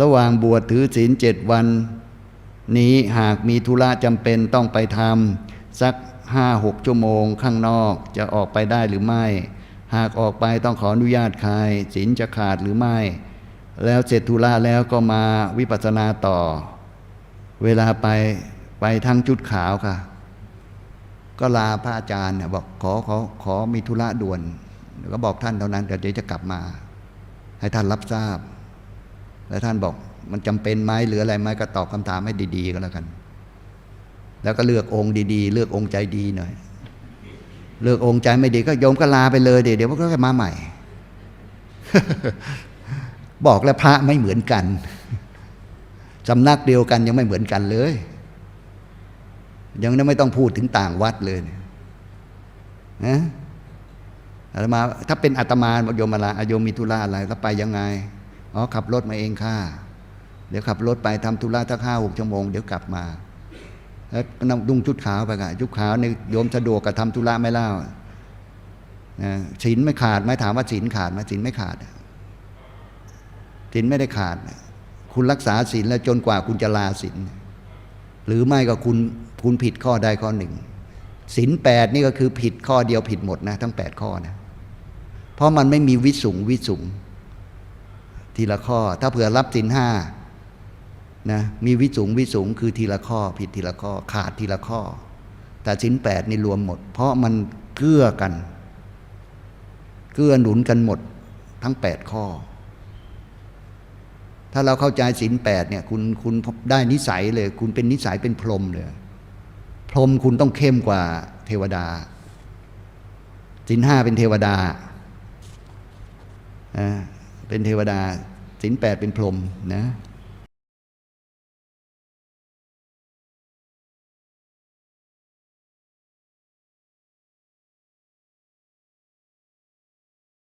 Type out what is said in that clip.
ระหว่างบวชถือศีลเจ็ดวัน นี้หากมีธุระจำเป็นต้องไปทำสักห้าหกชั่วโมงข้างนอกจะออกไปได้หรือไม่ หากออกไปต้องขออนุญาตใครศีลจะขาดหรือไม่ แล้วเสร็จธุระแล้วก็มาวิปัสสนาต่อ เวลาไปไปทั้งจุดขาวค่ะ ก็ลาพระอาจารย์บอกขอขอขอมีธุระด่วนแล้วก็บอกท่านเท่านั้นเดี๋ยวจะกลับมา ให้ท่านรับทราบ แล้วท่านบอกมันจำเป็นไหมหรืออะไรไหมก็ตอบคำถามให้ดี ๆ ก็แล้วกัน แล้วก็เลือกองค์ดีๆ เลือกองค์ใจดีหน่อย เลือกองค์ใจไม่ดีก็โยมก็ลาไปเลยเดี๋ยวเดี๋ยวพวกก็มาใหม่ บอกแล้วพระไม่เหมือนกันสำนักเดียวกันยังไม่เหมือนกันเลย ยังไม่ต้องพูดถึงต่างวัดเลยนะอาตมาถ้าเป็นอาตมาบอกโยมอะไรอาโยมมีธุระอะไรแล้วไปยังไง อ๋อขับรถมาเองค่ะ เดี๋ยวขับรถไปทำธุระทักห้าหกชั่วโมงเดี๋ยวกลับมาแล้วก็นำดุงชุดขาวไปค่ะชุดขาวในโยมสะดวกกับทำธุระไม่เล่านะศีลไม่ขาดไหมถามว่าศีลขาดไหมศีลไม่ขาดศีลไม่ได้ขาด คุณรักษาศีลแล้วจนกว่าคุณจะลาศีลหรือไม่ก็คุณคุณผิดข้อใดข้อหนึ่งศีลแปดนี่ก็คือผิดข้อเดียวผิดหมดนะ ทั้งแปดข้อนะ เพราะมันไม่มีวิสุงวิสุง ทีละข้อ ถ้าเผื่อรับศีลห้านะมีวิสุงวิสุงคือทีละข้อ ผิดทีละข้อขาดทีละข้อ แต่ศีลแปดนี่รวมหมด เพราะมันเกื้อกัน เกื้อหนุนกันหมดทั้งแปดข้อ ถ้าเราเข้าใจศีลแปดเนี่ยคุณคุณได้นิสัยเลย คุณเป็นนิสัยเป็นพรหมเลยพรหมคุณต้องเข้มกว่าเทวดาศีลห้าเป็นเทวดาอ่า เป็นเทวดาศีลแปดเป็นพรหมนะ